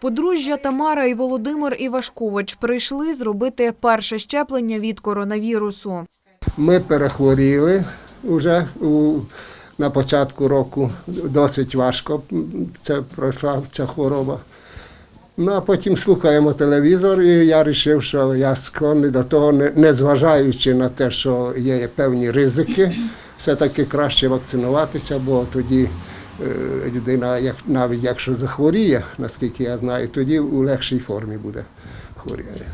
Подружжя Тамара і Володимир Івашкович прийшли зробити перше щеплення від коронавірусу. Ми перехворіли вже у, на початку року. Досить важко це пройшла ця хвороба. Ну, а потім слухаємо телевізор, і я вирішив, що я склонний до того, не- незважаючи на те, що є певні ризики, все-таки краще вакцинуватися, бо тоді людина, як, навіть якщо захворіє, наскільки я знаю, тоді у легшій формі буде хворіти.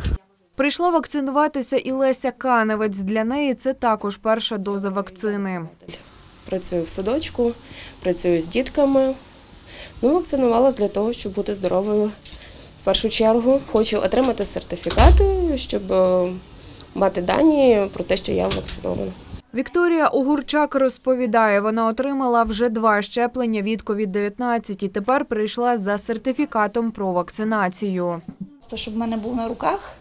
Прийшла вакцинуватися і Леся Каневець. Для неї це також перша доза вакцини. Працюю в садочку, працюю з дітками. Ну, вакцинувалась для того, щоб бути здоровою в першу чергу. Хочу отримати сертифікати, щоб е, мати дані про те, що я вакцинована. Вікторія Огурчак розповідає, вона отримала вже два щеплення від COVID-19 і тепер прийшла за сертифікатом про вакцинацію. То, щоб в мене був на руках.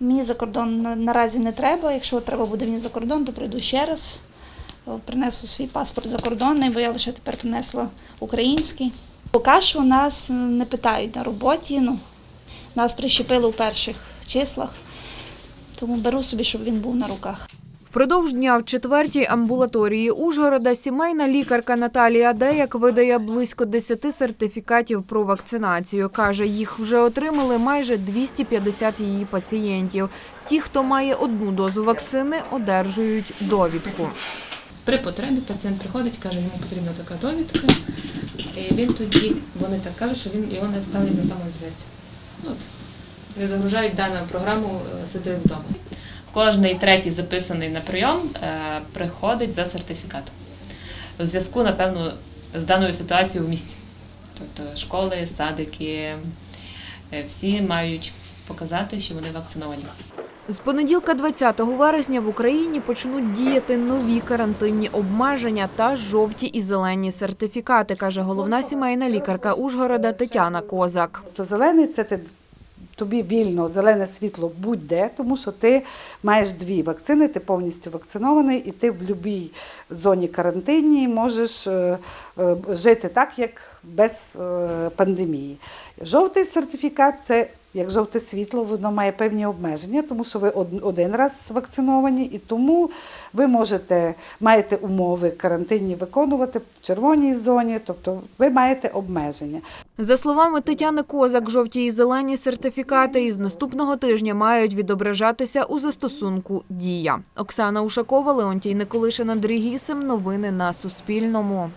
Мені за кордон наразі не треба. Якщо треба буде мені за кордон, то прийду ще раз. Принесу свій паспорт закордонний, бо я лише тепер принесла український. Поки що нас е, не питають на роботі. Ну, нас прищепили у перших числах, тому беру собі, щоб він був на руках. Впродовж дня в четвертій амбулаторії Ужгорода сімейна лікарка Наталія Деяк видає близько 10 сертифікатів про вакцинацію. Каже, їх вже отримали майже 250 її пацієнтів. Ті, хто має одну дозу вакцини, одержують довідку. При потребі пацієнт приходить, каже, йому потрібна така довідка, і він тоді, вони так кажуть, що він його не ставить на самоізоляцію. Ну, От, не загружають дану програму е, сиди вдома. Кожний третій записаний на прийом е, приходить за сертифікатом. У зв'язку, напевно, з даною ситуацією в місті. Тобто школи, садики, е, всі мають показати, що вони вакциновані. З понеділка 20 вересня в Україні почнуть діяти нові карантинні обмеження та жовті і зелені сертифікати, каже головна сімейна лікарка Ужгорода Тетяна Козак. Тобто зелений це ти тобі вільно зелене світло будь-де, тому що ти маєш дві вакцини, ти повністю вакцинований, і ти в будь-якій зоні карантині можеш е, е, жити так, як без е, пандемії. Жовтий сертифікат це. Як жовте світло, воно має певні обмеження, тому що ви один раз вакциновані, і тому ви можете маєте умови карантинні виконувати в червоній зоні, тобто ви маєте обмеження. За словами Тетяни Козак, жовті і зелені сертифікати із наступного тижня мають відображатися у застосунку Дія. Оксана Ушакова, Леонтій Николишин, Андрій. Новини на Суспільному.